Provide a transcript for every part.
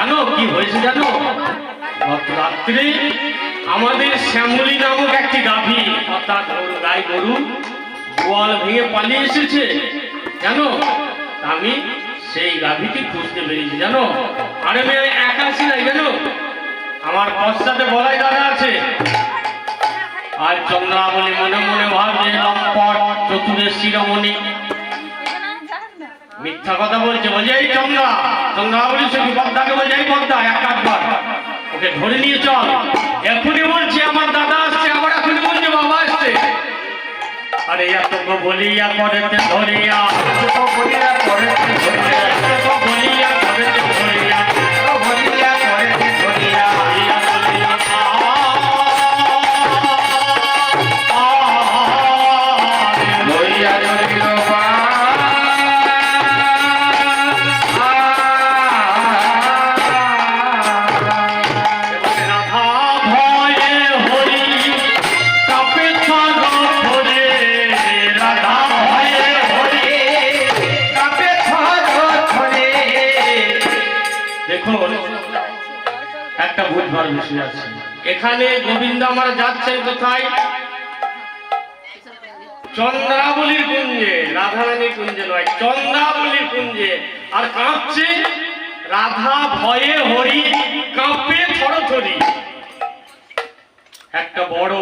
হয়েছে জানো? রাত্রে আমাদের শ্যামলী নামক একটি গাভী, অর্থাৎ গাই গরু, গোয়াল ভেঙে পালিয়ে এসেছে। জানো? আমি সেই গাভীকে খুঁজতে পেরেছি জানো? আরে আমি একা আছি নাই জানো? আমার পশ্চাতে বলাই দাদা আছে। আর চন্দ্রাবলী মনে মনে ভাবছে লম্পট, চতুরের শিরোমণি মিথ্যা কথা বলছে বলছে এই চন্দ্রা চন্দ্রাবলী বলছে পদ্মাকে বলছে এই পদ্মা এক কাঠবার ওকে ধরে নিয়ে চল। এখনই বলছে আমার দাদা আসছে আবার এখনই বলছে বাবা আসছে। আরে এত বলিয়া করেতে ধরিয়া বলিয়া করেছে ধরিয়া, একটা বসে আছি এখানে গোবিন্দ আমার যাচ্ছেন কোথায়? চন্দ্রাবলীর কুঞ্জে, রাধারানীর কুঞ্জে নয়, চন্দ্রাবলীর কুঞ্জে। আর কাঁপছে রাধা ভয়ে হরি, কাঁপে থরথরি। একটা বড়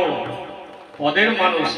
পদের মানুষ